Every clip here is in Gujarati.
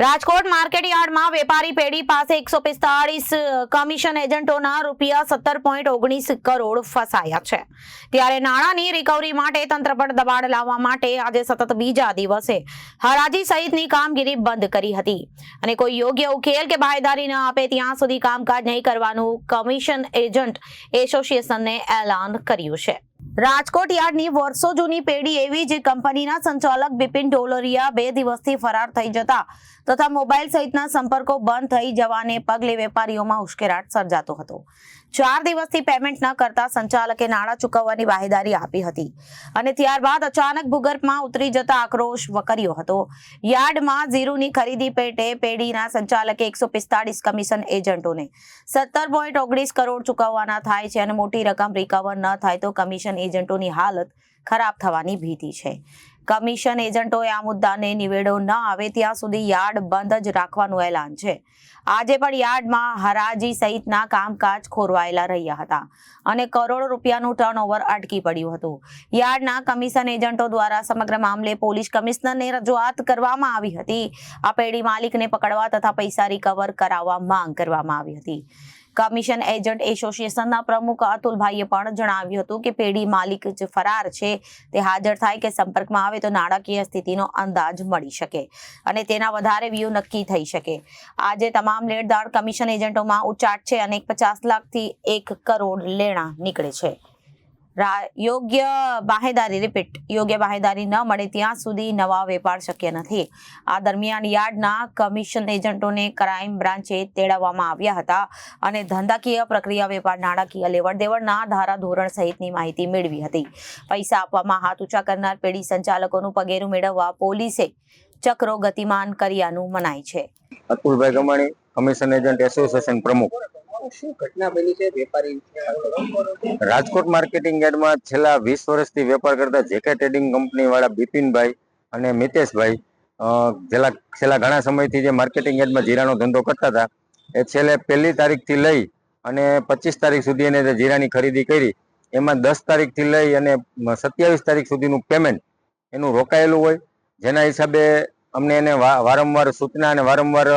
રાજકોટ માર્કેટ યાર્ડમાં વેપારી પેઢી પાસે એકસો પિસ્તાળીસ કમિશન એજન્ટોના રૂપિયા સત્તર પોઈન્ટ ઓગણીસ કરોડ ફસાયા છે. ત્યારે નાણાંની રિકવરી માટે તંત્ર પર દબાણ લાવવા માટે આજે સતત બીજા દિવસે હરાજી સહિતની કામગીરી બંધ કરી હતી. અને કોઈ યોગ્ય ઉકેલ કે બાહેદારી ન આપે ત્યાં સુધી કામકાજ નહીં કરવાનું કમિશન એજન્ટ એસોસિએશનને એલાન કર્યું છે. રાજકોટ યાર્ડની વર્ષો જૂની પેઢી એવી જે કંપનીના સંચાલક બિપિન ઢોલરિયા બે દિવસથી ફરાર થઈ જતા તથા મોબાઈલ સહિતના સંપર્કો બંધ થઈ જવાને પગલે વેપારીઓમાં ઉશ્કેરાટ સર્જાતો હતો. ચાર દિવસથી પેમેન્ટ ન કરતા સંચાલકે નાણાં ચૂકવવાની વાહેદારી આપી હતી. અને ત્યારબાદ અચાનક ભૂગર્ભમાં ઉતરી જતા આક્રોશ વકર્યો હતો. યાર્ડમાં ઝીરુની ખરીદી પેટે પેઢીના સંચાલકે એકસો પિસ્તાળીસ કમિશન એજન્ટોને સત્તર પોઈન્ટ ઓગણીસ કરોડ ચૂકવવાના થાય છે અને મોટી રકમ રિકવર ન થાય તો કમિશન એજન્ટોની હાલત ખરાબ થવાની ભીતિ છે. કમિશન એજન્ટોએ આ મુદ્દાને નિવેડો ન આવે ત્યાં સુધી યાર્ડ બંધ જ રાખવાનું એલાન છે. આજે પણ યાર્ડમાં હરાજી સહિતના કામકાજ ખોરવાયેલા રહ્યા હતા અને કરોડો રૂપિયાનું ટર્નઓવર અટકી પડ્યું હતું. યાર્ડના કમિશન એજન્ટો દ્વારા સમગ્ર મામલે પોલીસ કમિશનરને રજૂઆત કરવામાં આવી હતી. આ પેઢી માલિકને પકડવા તથા પૈસા રિકવર કરાવવા માંગ કરવામાં આવી હતી. કમિશન એજન્ટ એસોસિએશનના પ્રમુખ અતુલભાઈએ પણ જણાવ્યું હતું કે પેઢી માલિક જે ફરાર છે, તે હાજર થાય કે સંપર્કમાં આવે તો નાણાકીય સ્થિતિનો અંદાજ મળી શકે અને તેના વધારે વ્યૂ નક્કી થઈ શકે. આજે તમામ લેણદાર કમિશન એજન્ટોમાં ઉચાટ છે અને પચાસ લાખથી એક કરોડ લેણા નીકળે છે. યોગ્ય બાહેદારી રિપીટ યોગ્ય બાહેદારી ન મળે ત્યાં સુધી નવા વેપાર શક્ય નથી. આ દરમિયાન યાર્ડના કમિશન એજન્ટોને ક્રાઇમ બ્રાન્ચે તેડાવવામાં આવ્યા હતા અને ધંધાકીય પ્રક્રિયા વેપાર નાણાકીય લેવડ દેવડના ધારા ધોરણ સહિતની માહિતી મેળવી હતી. પૈસા આપવામાં હાથ ઊંચા કરનાર પેઢી સંચાલકોનું પગેરું મેળવવા પોલીસે ચક્રો ગતિમાન કર્યાનું મનાય છે. Atulbhai Gamani commission agent association પ્રમુખ. રાજકોટ માર્કેટિંગ યાર્ડમાં છેલ્લા વીસ વર્ષથી વેપાર કરતા જેકે ટ્રેડિંગ કંપની વાળા બિપિનભાઈ અને મિતેશભાઈ છેલ્લા છેલ્લા ઘણા સમયથી જે માર્કેટિંગ યાર્ડમાં જીરાનો ધંધો કરતા હતા, એ છેલ્લે પહેલી તારીખથી લઈ અને પચીસ તારીખ સુધી એને જીરાની ખરીદી કરી, એમાં દસ તારીખથી લઈ અને સત્યાવીસ તારીખ સુધીનું પેમેન્ટ એનું રોકાયેલું હોય, જેના હિસાબે અમને એને વારંવાર સૂચના અને વારંવાર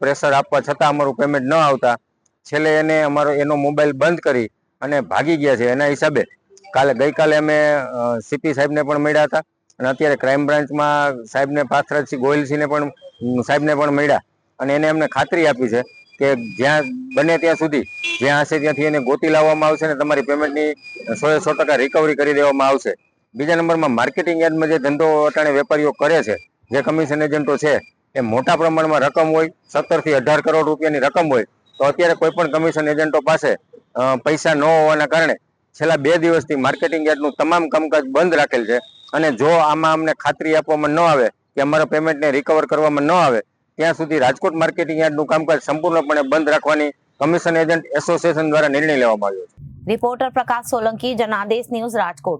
પ્રેશર આપવા છતાં અમારું પેમેન્ટ ન આવતા છેલ્લે એને અમારો એનો મોબાઈલ બંધ કરી અને ભાગી ગયા છે. એના હિસાબે કાલે ગઈકાલે અમે સીપી સાહેબને પણ મળ્યા હતા અને અત્યારે ક્રાઇમ બ્રાન્ચમાં સાહેબને પાથરાજસિંહ ગોયલસિંહને પણ સાહેબને પણ મળ્યા અને એને અમને ખાતરી આપી છે કે જ્યાં બને ત્યાં સુધી, જ્યાં હશે ત્યાંથી એને ગોતી લાવવામાં આવશે ને તમારી પેમેન્ટની સો એ સો ટકા રિકવરી કરી દેવામાં આવશે. બીજા નંબરમાં માર્કેટિંગ યાર્ડમાં જે ધંધો અટાણે વેપારીઓ કરે છે, જે કમિશન એજન્ટો છે, એ મોટા પ્રમાણમાં રકમ હોય, સત્તરથી અઢાર કરોડ રૂપિયાની રકમ હોય તો અત્યારે કોઈ પણ કમિશન એજન્ટો પાસે પૈસા ન હોવાના કારણે છેલ્લા બે દિવસથી માર્કેટિંગ યાર્ડનું તમામ કામકાજ બંધ રાખેલ છે. અને જો આમાં અમને ખાતરી આપવામાં ન આવે કે અમારા પેમેન્ટને રિકવર કરવામાં ન આવે, ત્યાં સુધી રાજકોટ માર્કેટિંગ યાર્ડનું કામકાજ સંપૂર્ણપણે બંધ રાખવાની કમિશન એજન્ટ એસોસિએશન દ્વારા નિર્ણય લેવામાં આવ્યો છે. Reporter Prakash Solanki, Janadesh news Rajkot.